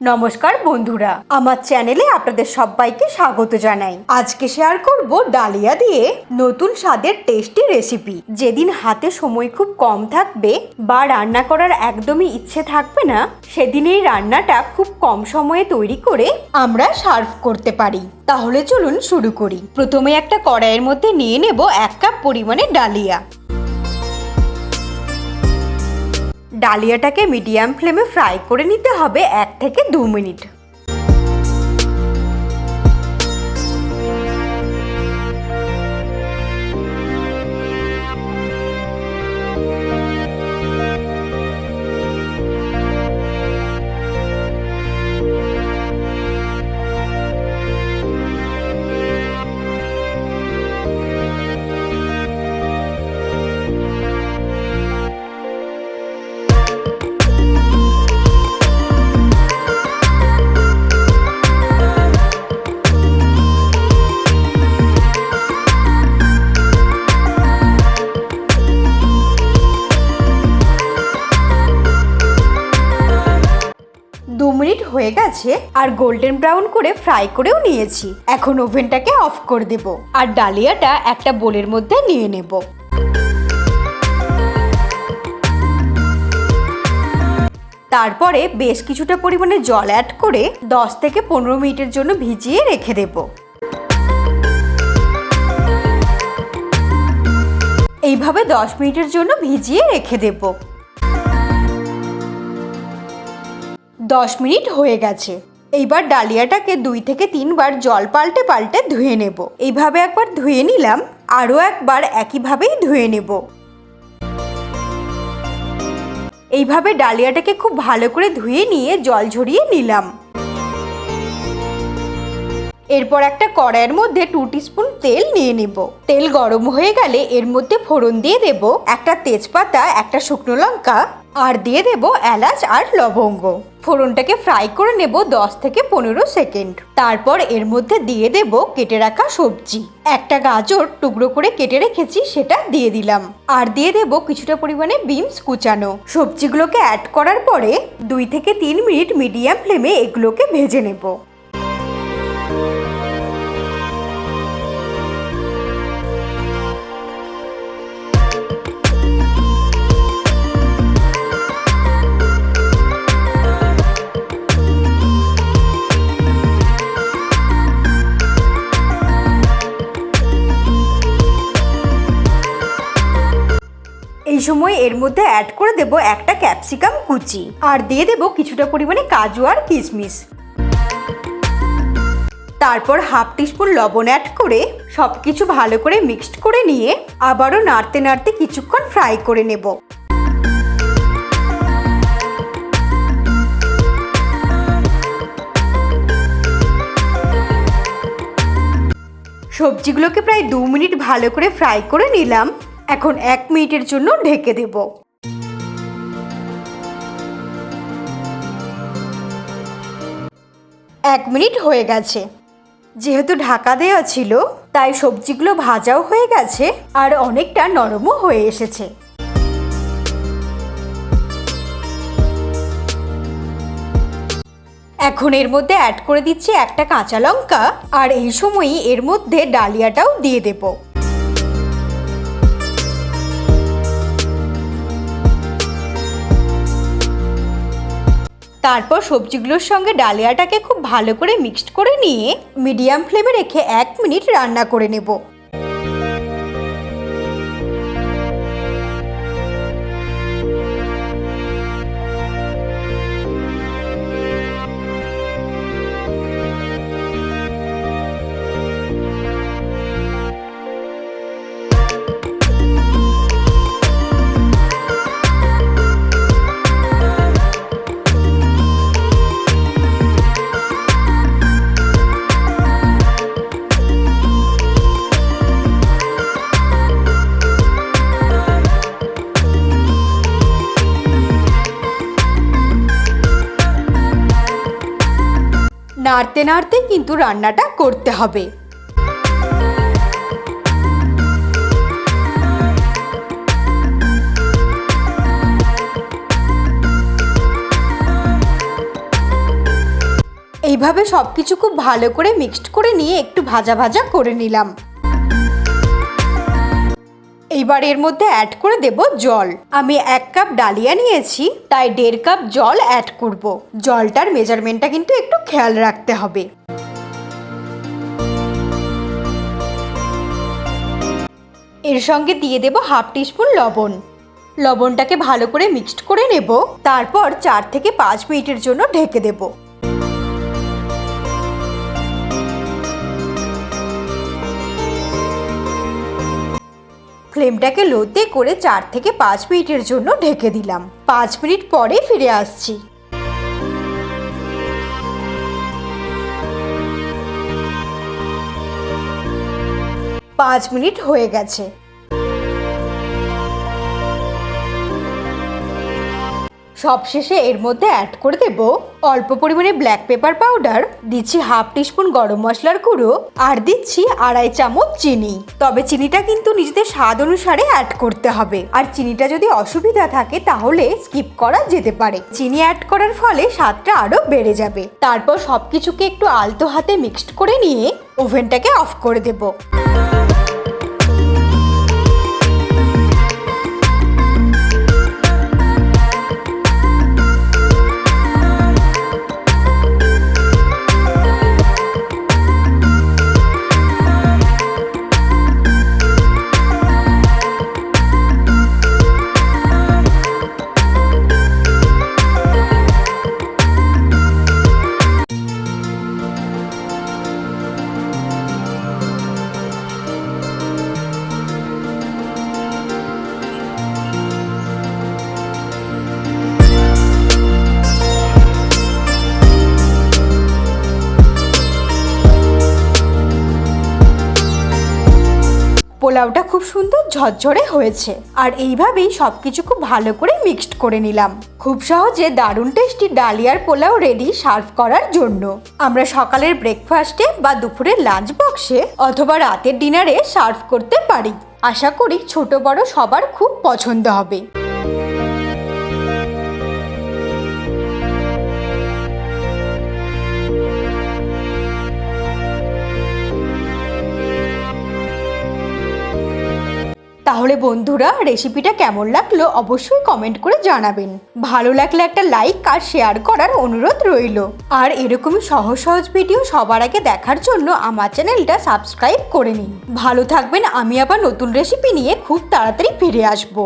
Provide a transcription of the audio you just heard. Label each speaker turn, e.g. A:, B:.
A: নমস্কার বন্ধুরা, আমার চ্যানেলে আপনাদের সবাইকে স্বাগত জানাই। আজকে শেয়ার করব ডালিয়া দিয়ে নতুন স্বাদের টেস্টি রেসিপি যেদিন হাতে সময় খুব কম থাকবে বা রান্না করার একদমই ইচ্ছে থাকবে না, সেদিন এই রান্নাটা খুব কম সময়ে তৈরি করে আমরা সার্ভ করতে পারি। তাহলে চলুন শুরু করি। প্রথমে একটা কড়াইয়ের মধ্যে নিয়ে নেব এক কাপ পরিমাণে ডালিয়া। ডালিয়াটাকে মিডিয়াম ফ্লেমে ফ্রাই করে নিতে হবে এক থেকে দু মিনিট। দু মিনিট হয়ে গেছে আর গোল্ডেন ব্রাউন করে ফ্রাই করেও নিয়েছি। এখন ওভেনটাকে অফ করে দেব আর ডালিয়াটা একটা বোলের মধ্যে নিয়ে নেব। তারপরে বেশ কিছুটা পরিমাণে জল অ্যাড করে 10 থেকে পনেরো মিনিটের জন্য ভিজিয়ে রেখে দেব। এইভাবে 10 মিনিটের জন্য ভিজিয়ে রেখে দেবো। দশ মিনিট হয়ে গেছে। এইবার ডালিয়াটাকে দুই থেকে তিনবার জল পাল্টে পাল্টে ধুয়ে নেব। এইভাবে একবার ধুয়ে নিলাম, আরও একবার একইভাবেই ধুয়ে নেব। এইভাবে ডালিয়াটাকে খুব ভালো করে ধুয়ে নিয়ে জল ঝরিয়ে নিলাম। এরপর একটা কড়াইয়ের মধ্যে টু স্পুন তেল নিয়ে নেব। তেল গরম হয়ে গেলে এর মধ্যে ফোড়ন দিয়ে দেব, একটা তেজপাতা, একটা শুকনো লঙ্কা, আর দিয়ে দেব এলাচ আর লবঙ্গ। ফোড়নটাকে ফ্রাই করে নেব দশ থেকে পনেরো সেকেন্ড তারপর এর মধ্যে দিয়ে দেব কেটে রাখা সবজি। একটা গাজর টুকরো করে কেটে রেখেছি, সেটা দিয়ে দিলাম। আর দিয়ে দেব কিছুটা পরিমাণে বিনস কুচানো। সবজিগুলোকে অ্যাড করার পরে দুই থেকে তিন মিনিট মিডিয়াম ফ্লেমে এগুলোকে ভেজে নেব। সময় এর মধ্যে অ্যাড করে দেব একটা ক্যাপসিকাম কুচি। আর দিয়ে দেব কিছুটা পরিমাণে কাজু আর কিশমিশ। তারপর হাফ টিস্পুন লবণ অ্যাড করে সব কিছু ভালো করে মিক্সড করে নিয়ে আবারও নাড়তে নাড়তে কিছুক্ষণ ফ্রাই করে নেব। সবজিগুলোকে প্রায় দু মিনিট ভালো করে ফ্রাই করে নিলাম। এখন এক মিনিটের জন্য ঢেকে দেব। এক মিনিট হয়ে গেছে। যেহেতু ঢাকা দেওয়া ছিল, তাই সবজিগুলো ভাজাও হয়ে গেছে আর অনেকটা নরমও হয়ে এসেছে। এখন এর মধ্যে অ্যাড করে দিচ্ছি একটা কাঁচা লঙ্কা আর এই সময়ই এর মধ্যে ডালিয়াটাও দিয়ে দেবো। তারপর সবজিগুলোর সঙ্গে ডালিয়াটাকে খুব ভালো করে মিক্সড করে নিয়ে মিডিয়াম ফ্লেমে রেখে এক মিনিট রান্না করে নেব। নাড়তে নাড়তে কিন্তু রান্নাটা করতে হবে। এইভাবে সব কিছু খুব ভালো করে মিক্সড করে নিয়ে একটু ভাজা ভাজা করে নিলাম। এইবার এর মধ্যে অ্যাড করে দেব জল। আমি এক কাপ ডালিয়া নিয়েছি, তাই দেড় কাপ জল অ্যাড করব। জলটার মেজারমেন্টটা কিন্তু একটু খেয়াল রাখতে হবে। এর সঙ্গে দিয়ে দেব হাফ টিস্পুন লবণ। লবণটাকে ভালো করে মিক্সড করে নেব। তারপর চার থেকে পাঁচ মিনিটের জন্য ঢেকে দেব। ফ্লেমটাকে লোতে করে চার থেকে পাঁচ মিনিটের জন্য ঢেকে দিলাম। পাঁচ মিনিট পরে ফিরে আসছি। পাঁচ মিনিট হয়ে গেছে। সবশেষে এর মধ্যে অ্যাড করে দেব অল্প পরিমাণে ব্ল্যাক পেপার পাউডার দিচ্ছি হাফ টিস্পুন গরম মশলার গুঁড়ো, আর দিচ্ছি আড়াই চামচ চিনি। তবে চিনিটা কিন্তু নিজেদের স্বাদ অনুসারে অ্যাড করতে হবে। আর চিনিটা যদি অসুবিধা থাকে, তাহলে স্কিপ করা যেতে পারে। চিনি অ্যাড করার ফলে স্বাদটা আরও বেড়ে যাবে। তারপর সবকিছুকে একটু আলতো হাতে মিক্সড করে নিয়ে ওভেনটাকে অফ করে দেবো। পোলাওটা খুব সুন্দর ঝরঝরে হয়েছে। আর এইভাবেই সব কিছু খুব ভালো করে মিক্সড করে নিলাম। খুব সহজে দারুণ টেস্টি ডালিয়ার পোলাও রেডি সার্ভ করার জন্য। আমরা সকালের ব্রেকফাস্টে বা দুপুরের লাঞ্চ বক্সে অথবা রাতের ডিনারে সার্ভ করতে পারি। আশা করি ছোট বড় সবার খুব পছন্দ হবে। তাহলে বন্ধুরা রেসিপিটা কেমন লাগল অবশ্যই কমেন্ট করে জানাবেন। ভালো লাগলে একটা লাইক আর শেয়ার করার অনুরোধ রইল। আর এরকমই সহজ সহজ ভিডিও সবার আগে দেখার জন্য আমার চ্যানেলটা সাবস্ক্রাইব করে নিন। ভালো থাকবেন, আমি আবার নতুন রেসিপি নিয়ে খুব তাড়াতাড়ি ফিরে আসব।